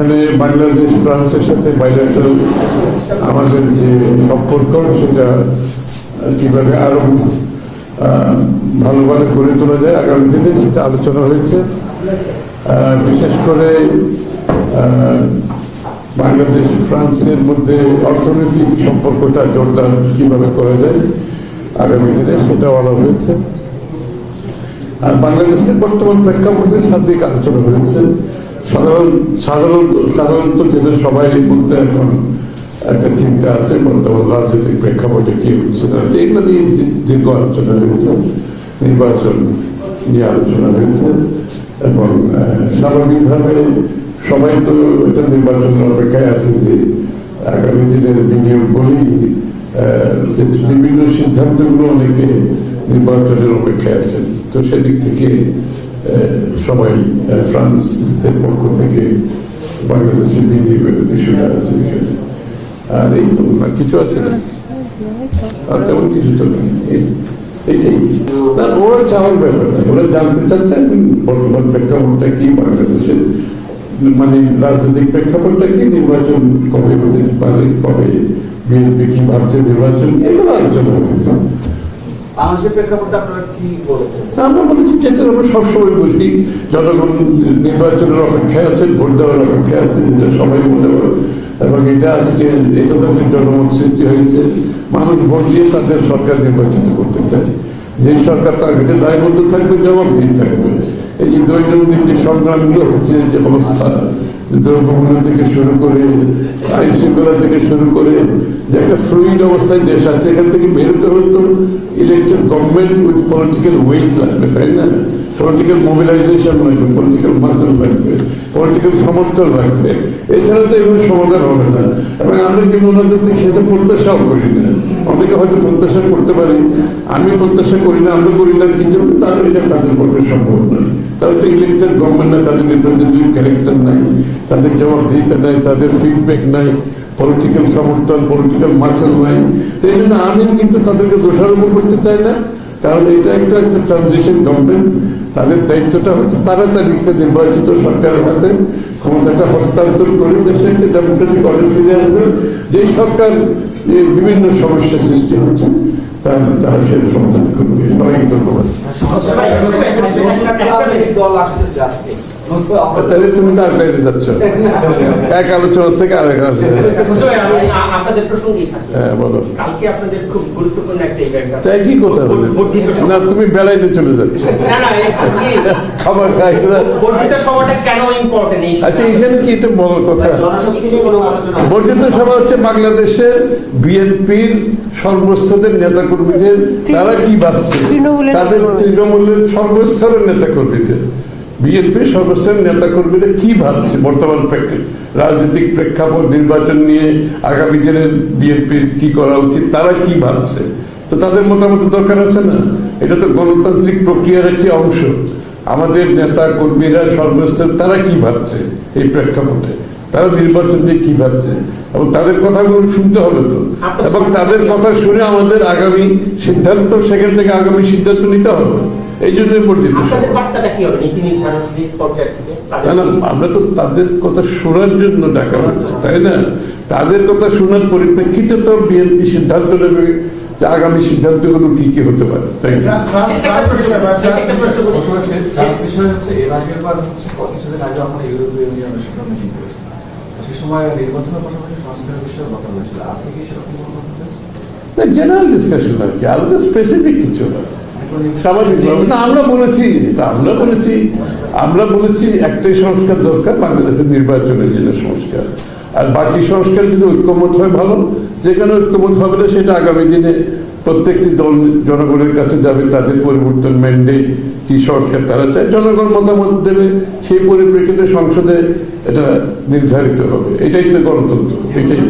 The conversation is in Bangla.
এখানে বাংলাদেশ ফ্রান্সের সাথে বাইলেটারাল আমাদের যে সম্পর্ক, সেটা কীভাবে আরও ভালোভাবে গড়ে তোলা যায়, আগামী দিনে সেটা আলোচনা হয়েছে। বিশেষ করে বাংলাদেশ ফ্রান্সের মধ্যে অর্থনৈতিক সম্পর্কটা জোরদার কীভাবে করা যায়, আগামী দিনে সেটা বলা হয়েছে। আর বাংলাদেশের বর্তমান প্রেক্ষাপটে সার্বিক আলোচনা হয়েছে। সাধারণ সাধারণ সাধারণত যেটা সবাই মধ্যে এখন একটা চিন্তা আছে বর্তমান রাজনৈতিক প্রেক্ষাপটে কি হচ্ছে না এগুলো নিয়ে দীর্ঘ আলোচনা হয়েছে নির্বাচন নিয়ে আলোচনা হয়েছে এবং স্বাভাবিকভাবে সবাই তো এটা নির্বাচনের অপেক্ষায় আছে যে আগামী দিনের বিনিয়োগ আহ, বিভিন্ন সিদ্ধান্তগুলো অনেকে নির্বাচনের অপেক্ষায় আছেন। তো সেদিক থেকে সবাই ফ্রান্সের পক্ষ থেকে বাংলাদেশের বিষয়টা। আছে আর এই তো কিছু আছে না? আর তেমন কিছু তো নেই। মানে রাজনৈতিক প্রেক্ষাপটটা কি? নির্বাচন কবে হতে পারে? কবে বিএনপি কি ভাবছে? নির্বাচন এগুলো আলোচনা হয়েছে মানুষ ভোট দিয়ে তাদের সরকার নির্বাচিত করতে চায়। যে সরকার তার কাছে দায়বদ্ধ থাকবে, জবাবদিহি থাকবে। এই যে দৈনন্দিন যে সংগ্রামগুলো হচ্ছে, যে অবস্থা দ্রব্যমূল্য থেকে শুরু করে আইন শৃঙ্খলা থেকে শুরু করে যে একটা ফ্লুইড অবস্থায় দেশ আছে, এখান থেকে বেরোতে হতো elected government with political weight লাগবে, তাই না? পলিটিক্যাল মোবিলাইজেশন লাগবে পলিটিক্যাল মাসেল লাগবে পলিটিক্যাল সমর্থন লাগবে। এছাড়া তো এগুলো সমাধান হবে না। এবং আমরা কিন্তু ওনাদের থেকে সেটা প্রত্যাশাও করি না। অনেকে হয়তো প্রত্যাশা করতে পারি। আমি প্রত্যাশা করি না আমরা করি না, কিন্তু তাদের এটা তাদের পক্ষে সম্ভব নয়। তারা তো ইলেকটেড গভর্নমেন্ট না তাদের রিপ্রেজেন্টেটিভ ক্যারেক্টার নাই। তাদের জবাবদিহিতা নাই, তাদের ফিডব্যাক নাই পলিটিক্যাল সমর্থন পলিটিক্যাল মার্শাল নাই। তো এই জন্য আমি কিন্তু তাদেরকে দোষারোপ করতে চাই না। কারণ এটা একটা একটা ট্রানজিশন গভর্নমেন্ট তাদের দায়িত্বটা হচ্ছে তাড়াতাড়ি একটা নির্বাচিত সরকারের হাতে ক্ষমতাটা হস্তান্তর করে দেশে একটা ডেমোক্রেটিক অর্ডার ফিরে আসবে। যে সরকার বিভিন্ন সমস্যার সৃষ্টি হচ্ছে তার তারা সেটা সমাধান করবে সবাইকে আজকে তাহলে তুমি তার বাইরে যাচ্ছ। এক আলোচনা থেকে আরেক আলোচনা। হ্যাঁ বলো। কালকে আপনাদের খুব গুরুত্বপূর্ণ একটা ইভেন্ট আছে। তাই কি কথা বলে বর্ধিত না সভা। তুমি বেলাইতে চলে যাচ্ছ। না না একটু কি? খাবার খাই আচ্ছা এখানে কি এটা বড় কথা? আলোচনা বর্ধিত সভা হচ্ছে বাংলাদেশের বিএনপির সর্বস্তরের নেতা কর্মীদের তারা কি ভাবছে? তাদের তৃণমূলের সর্বস্তরের নেতা কর্মীদের বিএনপির সর্বস্তরের নেতা কর্মীরা কি ভাবছে বর্তমান রাজনৈতিক প্রেক্ষাপট, নির্বাচন নিয়ে আগামী দিনের বিএনপির কি করা উচিত, তারা কি ভাবছে? তো তাদের মতামত দরকার আছে না? এটা তো গণতান্ত্রিক প্রক্রিয়ার একটি অংশ। আমাদের নেতা কর্মীরা সর্বস্তর তারা কি ভাবছে এই প্রেক্ষাপটে? তারা নির্বাচন নিয়ে কি ভাবছে? এবং তাদের কথাগুলো শুনতে হবে তো। এবং তাদের কথা শুনে আমাদের আগামী সিদ্ধান্ত, সেখান থেকে আগামী সিদ্ধান্ত নিতে হবে। এই জন্য বর্ধিত আমরা তো তাদের কথা শোনার জন্য ডাকা হচ্ছে তাই না? তাদের কথা শোনার পরিপ্রেক্ষিতে তো বিএনপি সিদ্ধান্ত নেবে যে আগামী সিদ্ধান্তগুলো কি কি হতে পারে তাই না? বিষয় সে সময় নির্বাচনের পাশাপাশি সংস্কারের কথা হয়েছিল। আজকে কি সেরকম কথা হয়েছে? জেনারেল ডিসকাশন আর কি আলাদা স্পেসিফিক কিছু না। স্বাভাবিকভাবে। না, আমরা বলেছি আমরা বলেছি আমরা বলেছি একটাই সংস্কার দরকার বাংলাদেশের নির্বাচনের জন্য সংস্কার। আর বাকি সংস্কার যদি ঐক্যমত হয় ভালো, যেখানে ঐক্যমত হবে না, সেটা আগামী দিনে প্রত্যেকটি দল জনগণের কাছে যাবে, তাদের পরিবর্তন ম্যান্ডেট কি সংস্কার তারা চায়, জনগণ মতামত দেবে, সেই পরিপ্রেক্ষিতে সংসদে এটা নির্ধারিত হবে। এটাই তো গণতন্ত্র, এটাই।